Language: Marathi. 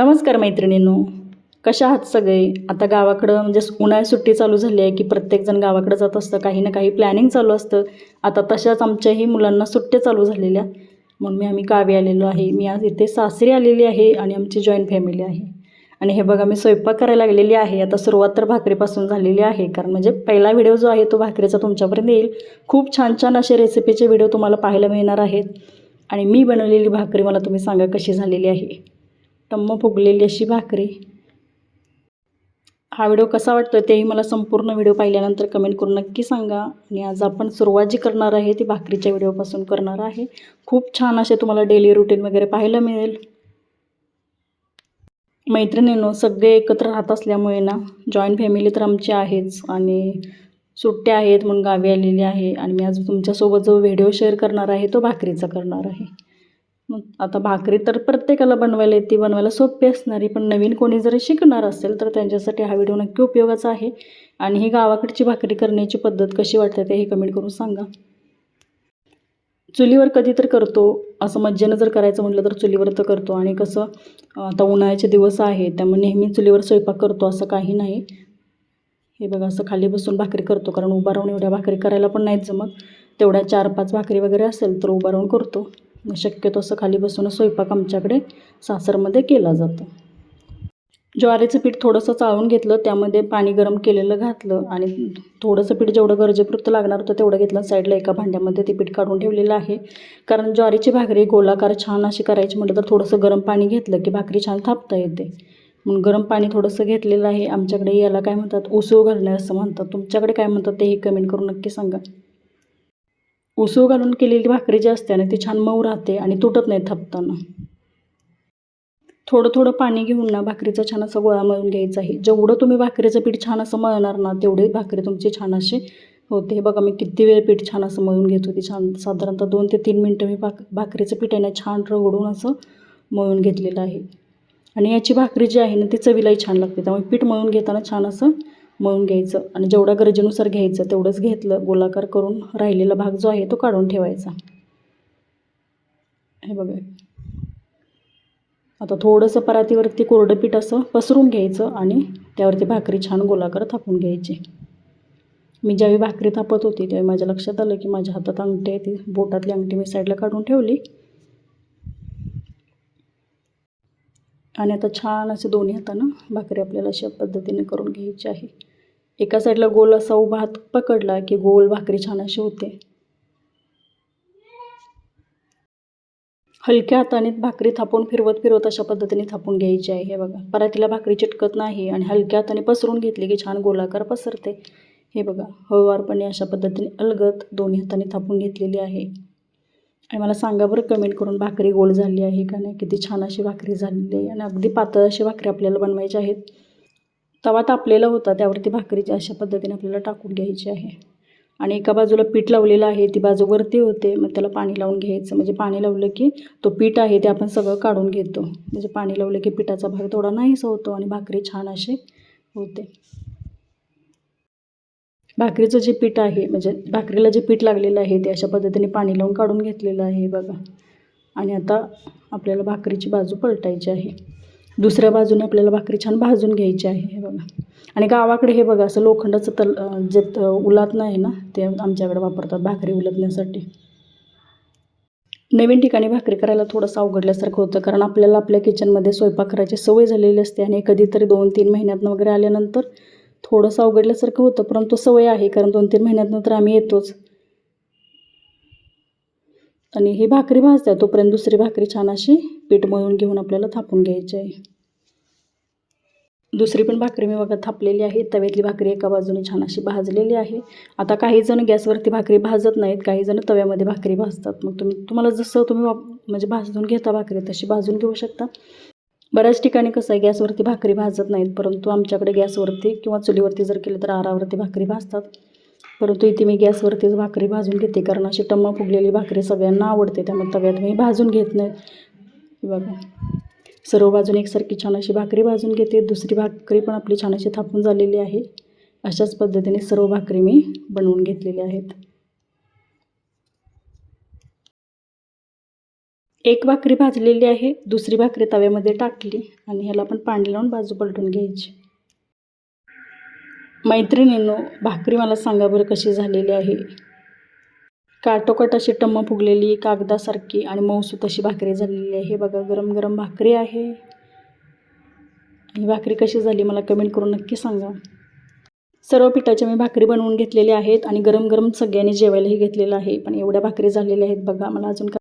नमस्कार मैत्रिणींनो. कशा आहात सगळे? आता गावाकडं म्हणजे उन्हाळी सुट्टी चालू झाली आहे की प्रत्येकजण गावाकडं जात असतं काही ना काही प्लॅनिंग चालू असतं. आता तशाच आमच्याही मुलांना सुट्ट्या चालू झालेल्या. म्हणून मी आम्ही गावी आलेलो आहे. मी आज इथे सासरी आलेली आहे आणि आमची जॉईंट फॅमिली आहे. आणि हे बघा मी स्वयंपाक करायला लागलेली आहे. आता सुरुवात तर भाकरीपासून झालेली आहे. कारण म्हणजे पहिला व्हिडिओ जो आहे तो भाकरीचा तुमच्यापर्यंत येईल. खूप छान छान असे रेसिपीचे व्हिडिओ तुम्हाला पाहायला मिळणार आहेत. आणि मी बनवलेली भाकरी मला तुम्ही सांगा कशी झालेली आहे. टम्म फुगलेली अशी भाकरी. हा व्हिडिओ कसा वाटतो तेही मला संपूर्ण व्हिडिओ पाहिल्यानंतर कमेंट करून नक्की सांगा. आणि आज आपण सुरुवात जी करणार आहे ती भाकरीच्या व्हिडिओपासून करणार आहे. खूप छान असे तुम्हाला डेली रुटीन वगैरे पाहायला मिळेल. मैत्रिणींनो सगळे एकत्र राहत असल्यामुळे ना जॉईंट फॅमिली तर आमची आहेच. आणि सुट्ट्या आहेत म्हणून गावी आलेली आहे. आणि मी आज तुमच्यासोबत जो व्हिडिओ शेअर करणार आहे तो भाकरीचा करणार आहे. मग आता भाकरी तर प्रत्येकाला बनवायला येते बनवायला सोपी असणारी पण नवीन कोणी जरी शिकणार असेल तर त्यांच्यासाठी हा व्हिडिओ नक्की उपयोगाचा आहे. आणि ही गावाकडची भाकरी करण्याची पद्धत कशी वाटते ते हे कमेंट करून सांगा. चुलीवर कधी तर करतो असं मज्जेनं जर करायचं म्हटलं तर चुलीवर तर करतो. आणि कसं आता उन्हाळ्याचे दिवस आहे त्यामुळे नेहमी चुलीवर स्वयंपाक करतो असं काही नाही. हे बघा असं खाली बसून भाकरी करतो कारण उभा राहून एवढ्या भाकरी करायला पण नाहीत जमत. तेवढ्या चार पाच भाकरी वगैरे असेल तर उभा राहून करतो. शक्यतो असं खाली बसूनच स्वयंपाक आमच्याकडे सासरमध्ये केला जातो. ज्वारीचं पीठ थोडंसं चाळून घेतलं त्यामध्ये पाणी गरम केलेलं घातलं आणि थोडंसं पीठ जेवढं गरजेपुरतं लागणार होतं तेवढं घेतलं. साईडला एका भांड्यामध्ये ते पीठ काढून ठेवलेलं आहे. कारण ज्वारीची भाकरी गोलाकार छान अशी करायची म्हटलं तर थोडंसं गरम पाणी घेतलं की भाकरी छान थापता येते. म्हणून गरम पाणी थोडंसं घेतलेलं आहे. आमच्याकडे याला काय म्हणतात? उसळ घालणे असं म्हणतात. तुमच्याकडे काय म्हणतात? तेही कमेंट करून नक्की सांगा. उसळ घालून केलेली भाकरी जी असते ना ती छान मऊ राहते आणि तुटत नाही थापताना. थोडं थोडं पाणी घेऊन ना भाकरीचा छान असा गोळा मळून घ्यायचा आहे. जेवढं तुम्ही भाकरीचं पीठ छान असं मळणार ना तेवढे भाकरी तुमची छान अशी होते. हे बघा मी किती वेळ पीठ छान असं मळून घेत होती छान साधारणतः दोन ते तीन मिनटं मी भाक भाकरीचं पीठ आहे ना छान रगडून असं मळून घेतलेलं आहे. आणि याची भाकरी जी आहे ना ती चवीलाही छान लागते. त्यामुळे पीठ मळून घेताना छान असं मळून घ्यायचं आणि जेवढ्या गरजेनुसार घ्यायचं तेवढंच घेतलं गोलाकार करून राहिलेला भाग जो आहे तो काढून ठेवायचा. हे बघा. आता थोडंसं परातीवरती कोरडं पीठ असं पसरून घ्यायचं आणि त्यावरती भाकरी छान गोलाकार थापून घ्यायची. मी ज्यावेळी भाकरी थापत होती त्यावेळी माझ्या लक्षात आलं की माझ्या हातात अंगठी आहे ती बोटातली अंगठी मी साईडला काढून ठेवली. आणि आता छान असे दोन्ही हातानं भाकरी आपल्याला अशा पद्धतीने करून घ्यायची आहे. एका साईडला गोल असा उभा हात पकडला की गोल भाकरी छान अशी होते. हलक्या हाताने भाकरी थापून फिरवत फिरवत अशा पद्धतीने थापून घ्यायची आहे. हे बघा परातीला भाकरी चिटकत नाही आणि हलक्या हाताने पसरून घेतली की छान गोलाकार पसरते. हे बघा हळूवारपणे अशा पद्धतीने अलगत दोन्ही हाताने थापून घेतलेली आहे. आणि मला सांगा बरं कमेंट करून भाकरी गोल झाली आहे का नाही? किती छान अशी भाकरी झालेली आहे आणि अगदी पातळ अशी भाकरी आपल्याला बनवायची आहेत. तवा तापलेला होता. त्यावरती भाकरीची अशा पद्धतीने आपल्याला टाकून घ्यायची आहे. आणि एका बाजूला पीठ लावलेलं आहे. ती बाजू वरती होते. मग त्याला पाणी लावून घ्यायचं. म्हणजे पाणी लावलं की तो पीठ आहे ते आपण सगळं काढून घेतो. म्हणजे पाणी लावलं की पिठाचा भाग थोडा नाहीसा होतो आणि भाकरी छान अशी होते. भाकरीचं जे पीठ आहे म्हणजे भाकरीला जे पीठ लागलेलं आहे ते अशा पद्धतीने पाणी लावून काढून घेतलेलं आहे बघा. आणि आता आपल्याला भाकरीची बाजू पलटायची आहे. दुसऱ्या बाजूने आपल्याला भाकरी छान भाजून घ्यायची आहे हे बघा. आणि गावाकडे हे बघा असं लोखंडाचं तल जे त उलातनं आहे ना ते आमच्याकडे वापरतात भाकरी उलटण्यासाठी नवीन ठिकाणी भाकरी करायला थोडंसं अवघडल्यासारखं होतं कारण आपल्याला आपल्या किचनमध्ये स्वयंपाक करायची सवय झालेली असते आणि कधीतरी दोन तीन महिन्यातनं वगैरे आल्यानंतर थोडंसं अवघडल्यासारखं होतं परंतु सवय आहे कारण दोन तीन महिन्यातनं तर आम्ही येतोच. आणि ही भाकरी भाजते. तोपर्यंत दुसरी भाकरी छान अशी पीठ मळून घेऊन आपल्याला थापून घ्यायची आहे. दुसरी पण भाकरी मी बघा थापलेली आहे. तव्यातली भाकरी एका बाजूने छान अशी भाजलेली आहे. आता काही जण गॅसवरती भाकरी भाजत नाहीत. काही जण तव्यामध्ये भाकरी भाजतात. मग तुम्ही तुम्हाला जसं तुम्ही वाप म्हणजे भाजून घेता भाकरी तशी भाजून घेऊ शकता. बऱ्याच ठिकाणी कसं आहे गॅसवरती भाकरी भाजत नाहीत. परंतु आमच्याकडे गॅसवरती किंवा चुलीवरती जर केलं तर आरावरती भाकरी भाजतात. परंतु इथे मी गॅसवरतीच भाकरी भाजून घेते कारण अशी टम्मा फुगलेली भाकरी सगळ्यांना आवडते त्यामुळे तव्यात मी भाजून घेत नाही. बघा. सर्व बाजून एकसारखी छान अशी भाकरी भाजून घेते. दुसरी भाकरी पण आपली छान अशी थापून झालेली आहे. अशाच पद्धतीने सर्व भाकरी मी बनवून घेतलेली आहेत. एक भाकरी भाजलेली आहे दुसरी भाकरी तव्यामध्ये टाकली आणि ह्याला आपण पाणी लावून बाजू पलटून घ्यायची. मैत्रिणींनो भाकरी मला सांगा बरं कशी झालेली आहे? काटोकट अशी टम्म फुगलेली कागदासारखी आणि मऊसूत अशी भाकरी झालेली आहे. हे बघा गरम गरम भाकरी आहे. ही भाकरी कशी झाली मला कमेंट करून नक्की सांगा. सर्व पिठाच्या मी भाकरी बनवून घेतलेल्या आहेत आणि गरम गरम सगळ्यांनी जेवायलाही घेतलेलं आहे. पण एवढ्या भाकरी झालेल्या आहेत बघा मला अजून का